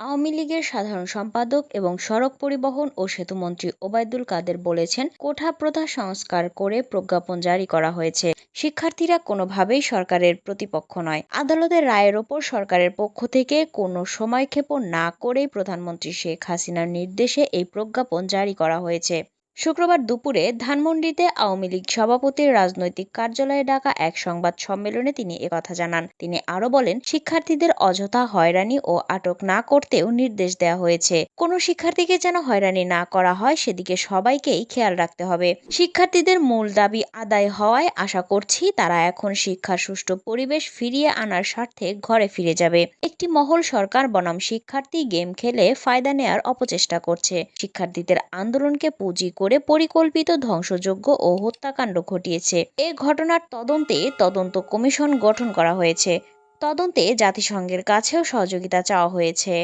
আওয়ামী লীগের সাধারণ সম্পাদক এবং সড়ক পরিবহন ও সেতুমন্ত্রী ওবায়দুল কাদের বলেছেন, কোঠা প্রথা সংস্কার করে প্রজ্ঞাপন জারি করা হয়েছে। শিক্ষার্থীরা কোনোভাবেই সরকারের প্রতিপক্ষ নয়। আদালতের রায়ের ওপর সরকারের পক্ষ থেকে কোনো সময়ক্ষেপণ না করেই প্রধানমন্ত্রী শেখ হাসিনার নির্দেশে এই প্রজ্ঞাপন জারি করা হয়েছে। শুক্রবার দুপুরে ধানমন্ডিতে আওয়ামী লীগ সভাপতির রাজনৈতিক কার্যালয়ে ডাকা এক সংবাদ সম্মেলনে তিনি একথা জানান। তিনি আরও বলেন, শিক্ষার্থীদের অযথা হয়রানি ও আটক না করতেও নির্দেশ দেওয়া হয়েছে। কোনো শিক্ষার্থীকে যেন হয়রানি না করা হয়, সেদিকে সবাইকেই খেয়াল রাখতে হবে। শিক্ষার্থীদের মূল দাবি আদায় হওয়ায় আশা করছি তারা এখন শিক্ষার সুষ্ঠু পরিবেশ ফিরিয়ে আনার স্বার্থে ঘরে ফিরে যাবে। একটি মহল সরকার বনাম শিক্ষার্থী গেম খেলে ফায়দা নেয়ার অপচেষ্টা করছে। শিক্ষার্থীদের আন্দোলনকে পুঁজি করে পরিকল্পিত ধ্বংসযজ্ঞ ও হত্যাকাণ্ড ঘটিয়েছে। এ ঘটনার তদন্তে তদন্ত কমিশন গঠন করা হয়েছে। তদন্তে জাতিসংঘের কাছেও সহযোগিতা চাওয়া হয়েছে।